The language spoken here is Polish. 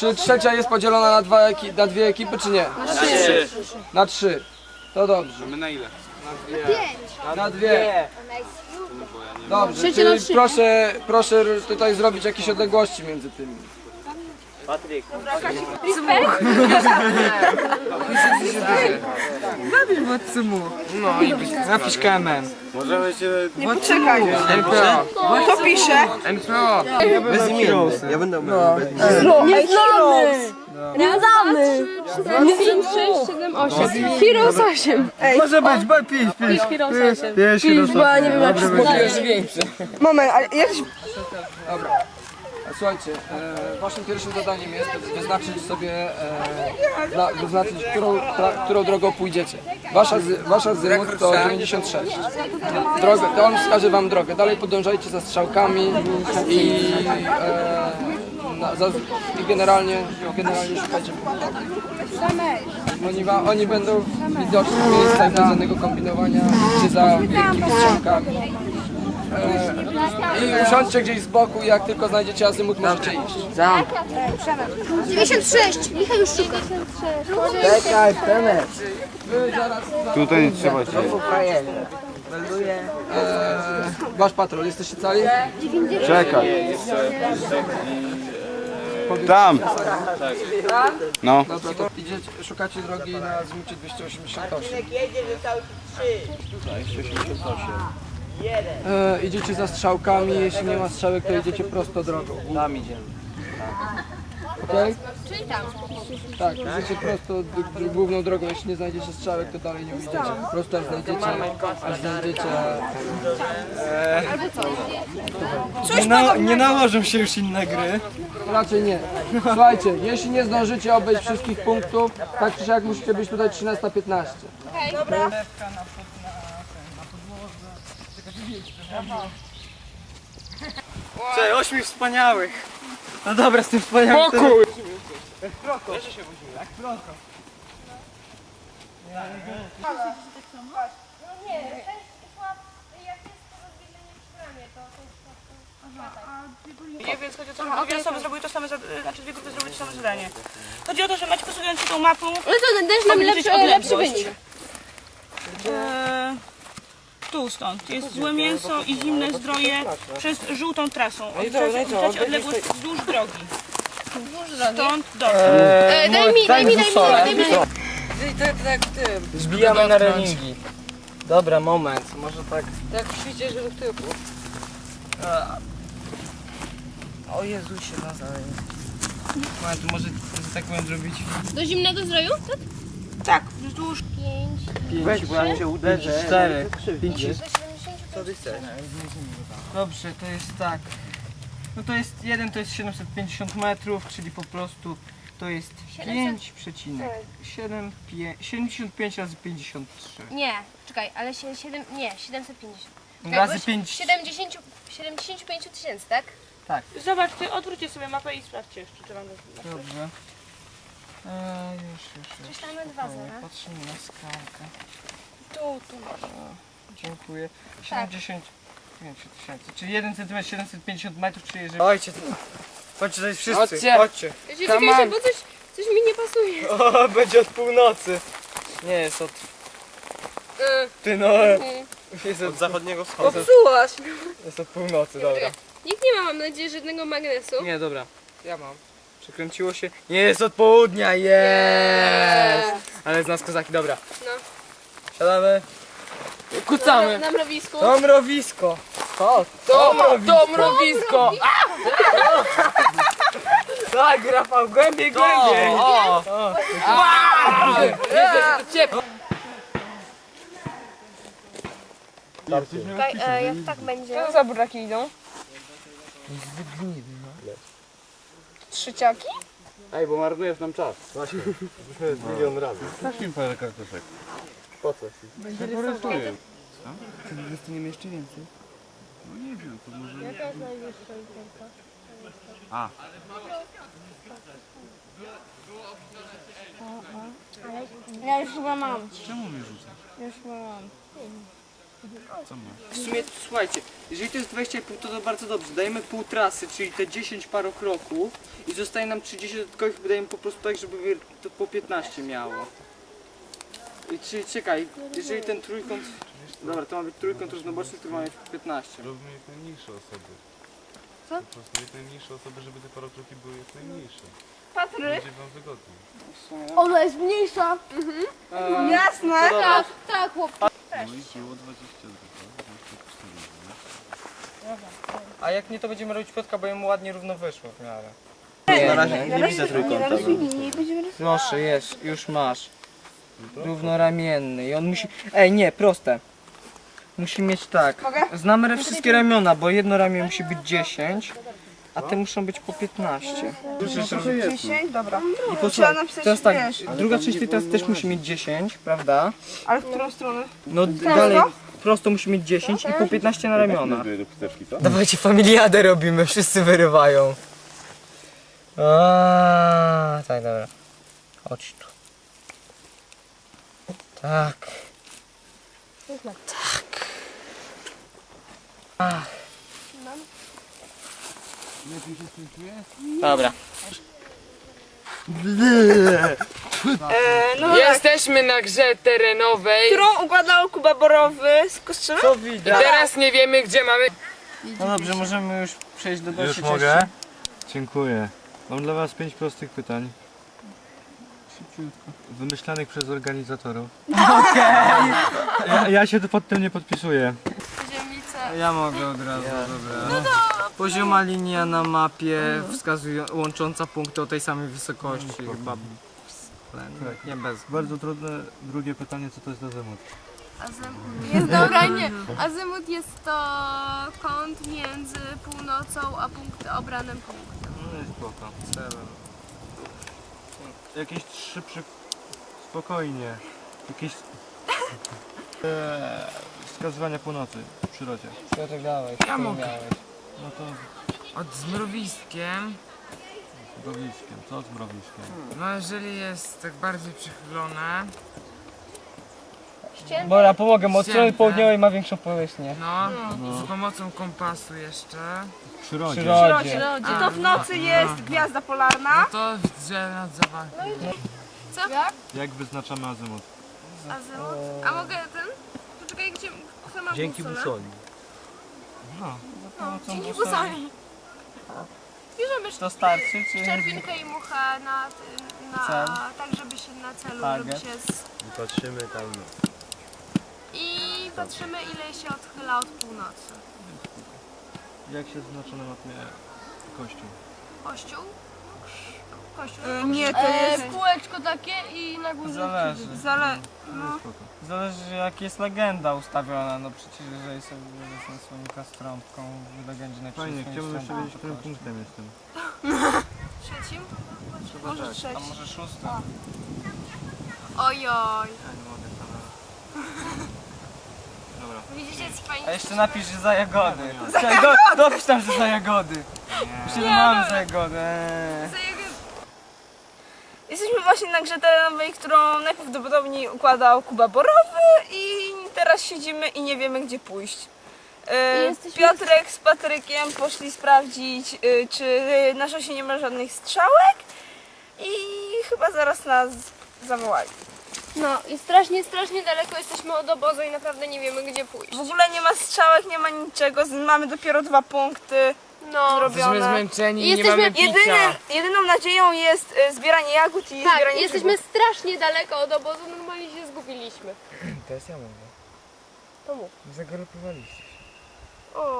Czy trzecia jest podzielona na, dwa eki- na dwie ekipy, czy nie? Na trzy. Na trzy. To dobrze. My na ile? Na dwie. Dobrze, Trzecia na czyli proszę, proszę tutaj zrobić jakieś odległości między tymi. No i napisz KMN. Możemy się... Nie poczekaj. MPO. Kto pisze? MPO. Ja będę Nie znamy! Nie znamy! 5, 6, 7, 8. Heroes 8. Może być, bo pisz, pisz. Pisz Heroes 8. Pisz, Pisz, bo ja nie wiem jak się. Moment, ale jakiś... Dobra. Słuchajcie, e, waszym pierwszym zadaniem jest wyznaczyć sobie, e, dla, wyznaczyć, którą, tra, którą drogą pójdziecie. Wasza, z, wasza zymut to 96. Drogę, to on wskaże wam drogę. Dalej podążajcie za strzałkami i, e, na, za, i generalnie, generalnie szukajcie. Oni, oni będą widoczni dla żadnego kombinowania, czy za wielkimi strzałkami. E, I usiądźcie gdzieś z boku i jak tylko znajdziecie azymut, możecie iść. 96. Michał już szuka. Czekaj, Przemek. Tutaj nie trzeba się. e, wasz patrol, jesteście cali? Czekaj. Tam. No. Dobra, to idziecie, szukacie drogi na azymucie 288. E, idziecie za strzałkami, jeśli nie ma strzałek, to idziecie prosto drogą. Tam idziemy. Okej? Czyli tam. Tak, idziecie prosto d- d- główną drogą, jeśli nie znajdziecie strzałek, to dalej nie idziecie. Po prostu aż znajdziecie, aż znajdziecie... Nie, na, nie nałożą się już inne gry. Raczej nie. Słuchajcie, jeśli nie zdążycie obejść wszystkich punktów, tak czy siak musicie być tutaj 13.15. Cześć, ośmiu wspaniałych. No dobra, z tym wspaniałym. Pokój! Nie, więc chodzi o to, że dwie osoby zrobiły to samo, za- znaczy dwie grupy zrobiły to samo zadanie. Chodzi o to, że macie posługując się tą mapą, No to dasz nam lepszy, lepszy wynik. e, tu stąd, jest złe mięso i zimne zdroje przez żółtą trasą. Odliczacie odległość wzdłuż drogi. Stąd do. E, daj mi, daj mi, daj mi, daj mi. Zbijamy na reningi. Dobra, moment, może tak. Tak w świcie żywych typów. O Jezusie, na Moment, może, może tak powiem zrobić. Do zimnego zdroju? Tak? Tak, wzdłuż. 5. Weź, bo ja się uderzę. Cztery. Pięć. Dobrze, to jest tak. No to jest jeden, to jest 750 metrów, czyli po prostu to jest 5,7 75 razy 53. Nie, czekaj, ale się 7, nie, 750. Razy 5. 70, 75 tysięcy, tak? Zobaczcie, odwróćcie sobie mapę i sprawdźcie jeszcze, czy wam dobrze. Eee, już, już, już. Czytamy dwa zera. Patrzymy na skałkę. Tu, tu. Dziękuję. 75 tysięcy, czyli 1 cm 750 metrów, czyli jeżeli... Ojcie, chodźcie, to jest wszyscy. Chodźcie. Chodźcie. Czekajcie, bo coś, coś mi nie pasuje. O, będzie od północy. Nie, jest od... E, Ty no, e. jest od zachodniego wschodu. Popsułaś. Jest od północy, dobra. Nikt nie ma, mam nadzieję, żadnego magnesu. Nie, dobra. Ja mam. Przekręciło się. Nie, jest od południa, jest! Ale z nas kozaki, dobra. No. Siadamy. Kucamy. Na mrowisku. To mrowisko. To, to mrowisko. To mrowisko. Tak, Rafał, głębiej, głębiej. O, o. Czekaj, e, jak tak będzie. Co za buraki idą? Trzyciaki? Ej, bo marnujesz nam czas. milion razy. Takim parę karteczek. Po co? Porysuję. Dostaniemy jeszcze więcej. No nie wiem, to może... Ja już chyba mam. Czemu mnie rzucasz? Już chyba mam. W sumie, słuchajcie, jeżeli to jest 20,5 to, to bardzo dobrze. Dajemy pół trasy, czyli te 10 paro kroków i zostaje nam 30 dodatkowych, wydajemy po prostu tak, żeby to po 15 miało. I czyli czekaj, jeżeli ten trójkąt... Dobra, to ma być trójkąt równoboczny, który ma mieć po 15. Robimy jak najmniejsze osoby. Co? Po prostu jak najmniejsze osoby, żeby te parokroki były jak najmniejsze. Patryk? Będzie wam wygodniej. Ona jest mniejsza. Eee, Jasne. dobra. Tak, tak, chłop. No i było 22, A jak nie, to będziemy robić piotka, bo jemu ładnie równo wyszło w miarę. Na razie nie widzę trójkąta. Proszę, jest, już masz. Równoramienny i on musi... Ej, nie, proste. Musi mieć tak. Znamy wszystkie ramiona, bo jedno ramię musi być 10, a te muszą być po 15. 10, dobra. I Trzeba napisać, teraz tak, wiesz. druga część tej teraz też musi mieć 10, prawda? Ale w którą stronę? No d- dalej, prosto musi mieć 10 i po 15 na ramiona. do co? Dawajcie, familiadę robimy, wszyscy wyrywają. A, tak, dobra. Chodź tu. Tak. Tak. Ach. Dobra. E, no Jesteśmy na grze terenowej Którą układał Kuba Borowy z? Co i widać? teraz nie wiemy gdzie mamy. No dobrze, możemy już przejść do dalszej Już mogę? Dziękuję. Mam dla was pięć prostych pytań. Wymyślanych przez organizatorów. Okej. Ja, ja się pod tym nie podpisuję. Ja mogę od razu, dobra. Pozioma linia na mapie wskazuje, łącząca punkty o tej samej wysokości, chyba względnie, nie bez. Bardzo trudne drugie pytanie, co to jest azymut? Azymut jest dobra, nie. Azymut jest to kąt między północą a punkt, obranym punktem. No jest spoko. Jakieś trzy przy... Spokojnie. Jakieś... Eee, wskazywania północy w przyrodzie. Piotrek dałeś, Ja co mogę. miałeś? No to Od zmrowiskiem, z mrowiskiem. Co z mrowiskiem? no jeżeli jest tak bardziej przychylone, Dobra, pomogę, mu od strony Ścięte. południowej ma większą powierzchnię. no, z pomocą kompasu jeszcze, W W przyrodzie. przyrodzie. I to w nocy jest gwiazda polarna. no to widzę nad zawałem. Jak wyznaczamy azymut? Azymut? A mogę ten? Poczekaj, gdzie... Kto ma Dzięki busoli. No. Dzięki busoli. Bierzemy To starczy, czy... szczerbinkę i muchę na, na Cel. tak, żeby się na celu, żeby Target. się z... Patrzymy tam. I patrzymy ile się odchyla od północy. Jak się zaznacza na mapie kościół? Kościół? Kościół. E, nie, to jest... kółeczko takie i na górze Zależy. Zale... Spoko. Zależy jak jest legenda ustawiona, no przecież jeżeli sobie jestem słonika z trąbką, w legendzie najpierw Fajnie, chciałbym jeszcze wiedzieć, którym punktem jestem. Trzecim? Może A trzeci. może szósty? Ojoj. Ja nie mogę. Dobra. Widzicie, co fajnie? A jeszcze napisz, że za jagody. Czekaj, do, dopisz tam, że za jagody. Już nie mam za jagody. eee. Jesteśmy właśnie na grze terenowej, którą najprawdopodobniej układał Kuba Borowy i teraz siedzimy i nie wiemy gdzie pójść. E, jesteśmy- Piotrek z Patrykiem poszli sprawdzić, e, czy na szosie nie ma żadnych strzałek i chyba zaraz nas zawołali. No i strasznie, strasznie daleko jesteśmy od obozu i naprawdę nie wiemy gdzie pójść. W ogóle nie ma strzałek, nie ma niczego, mamy dopiero dwa punkty No. Jesteśmy zmęczeni i nie Jesteśmy- mamy picia. Jedyny, jedyną nadzieją jest e, zbieranie jagód i Tak, zbieranie jesteśmy grzybów. strasznie daleko od obozu, normalnie się zgubiliśmy. Teraz ja mówię. To mów. Zagalopowaliście. O.